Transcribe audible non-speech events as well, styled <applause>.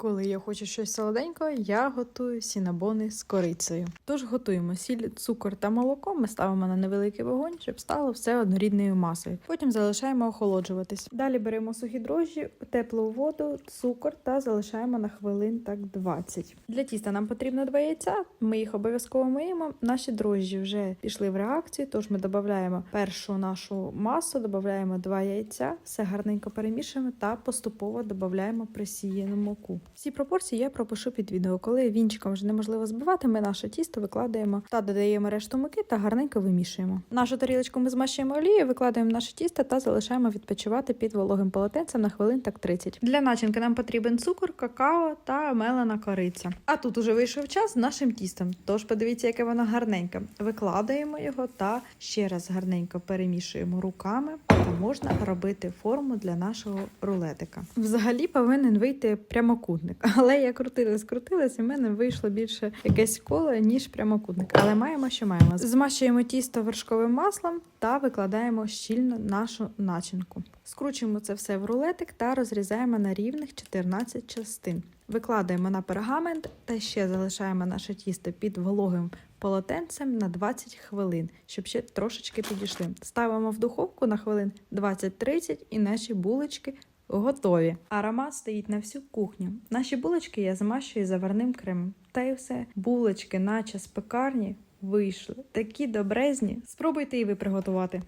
Коли я хочу щось солоденького, я готую сінабони з корицею. Тож готуємо сіль, цукор та молоко. Ми ставимо на невеликий вогонь, щоб стало все однорідною масою. Потім залишаємо охолоджуватись. Далі беремо сухі дрожжі, теплу воду, цукор та залишаємо на хвилин так 20. Для тіста нам потрібно два яйця. Ми їх обов'язково миємо. Наші дрожжі вже пішли в реакцію, тож ми додаємо першу нашу масу, додаємо два яйця, все гарненько перемішуємо та поступово додаємо присіяну муку. Всі пропорції я пропишу під відео. Коли вінчиком вже неможливо збивати, ми наше тісто викладаємо та додаємо решту муки та гарненько вимішуємо. Нашу тарілочку ми змащуємо олією, викладаємо наше тісто та залишаємо відпочивати під вологим полотенцем на хвилин так 30. Для начинки нам потрібен цукор, какао та мелена кориця. А тут уже вийшов час з нашим тістом. Тож подивіться, яке воно гарненьке. Викладаємо його та ще раз гарненько перемішуємо руками. Та можна робити форму для нашого рулетика. Взагалі повинен вийти прямокутник, <laughs> але я крутилась, крутилась, і в мене вийшло більше якесь коло, ніж прямокутник. Але маємо, що маємо. Змащуємо тісто вершковим маслом та викладаємо щільно нашу начинку. Скручуємо це все в рулетик та розрізаємо на рівних 14 частин. Викладаємо на пергамент та ще залишаємо наше тісто під вологим полотенцем на 20 хвилин, щоб ще трошечки підійшли. Ставимо в духовку на хвилин 20-30 і наші булочки готові. Аромат стоїть на всю кухню. Наші булочки я змащую заварним кремом. Та й все. Булочки, наче з пекарні, вийшли. Такі добрезні. Спробуйте і ви приготувати.